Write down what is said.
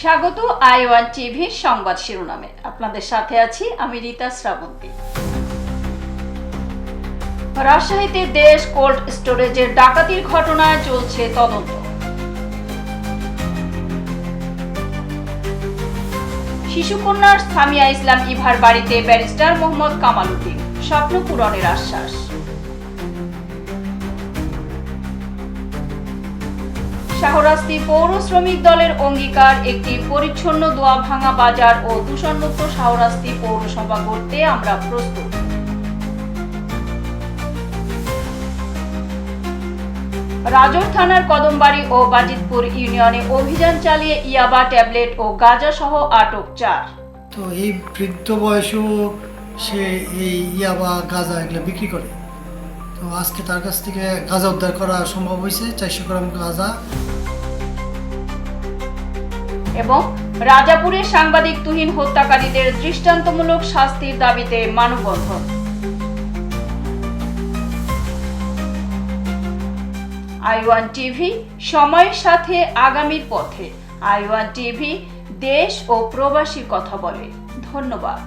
স্বাগত I one টিভির সংবাদ শিরোনামে। আপনাদের সাথে আছি আমি রীতা শ্রাবন্তী। রাজশাহীতে দেশ কোল্ড স্টোরেজের ডাকাতির ঘটনায় চলছে তদন্ত। শিশুকন্যার সামিয়া ইসলাম ইভার বাড়িতে ব্যারিস্টার মোহাম্মদ কামাল উদ্দিন। স্বপ্ন পূরণের আশ্বাস। শাহরাস্তি পৌর শ্রমিক দলের অঙ্গীকার, একটি পরিচ্ছন্ন দোয়া ভাঙা বাজার ও দূষণমুক্ত শাহরাস্তি পৌরসভা করতে আমরা প্রস্তুত। রাজর থানার কদমবাড়ি ও বাজিতপুর ইউনিয়নে অভিযান চালিয়ে ইয়াবা ট্যাবলেট ও গাঁজা সহ আটক চার। তো এই বৃদ্ধ বয়সেও সে এই ইয়াবা, গাঁজা এগুলো বিক্রি করে। তো আজকে তার কাছ থেকে গাঁজা উদ্ধার করা সম্ভব হয়েছে, চারশো গ্রাম গাঁজা এবং রাজাপুরে সাংবাদিক তুহিন হত্যাকারীদের দৃষ্টান্তমূলক শাস্তির দাবিতে মানববন্ধন। আই ওয়ান টিভি, সময়ের সাথে আগামীর পথে। আই ওয়ান টিভি, দেশ ও প্রবাসী কথা বলে। ধন্যবাদ।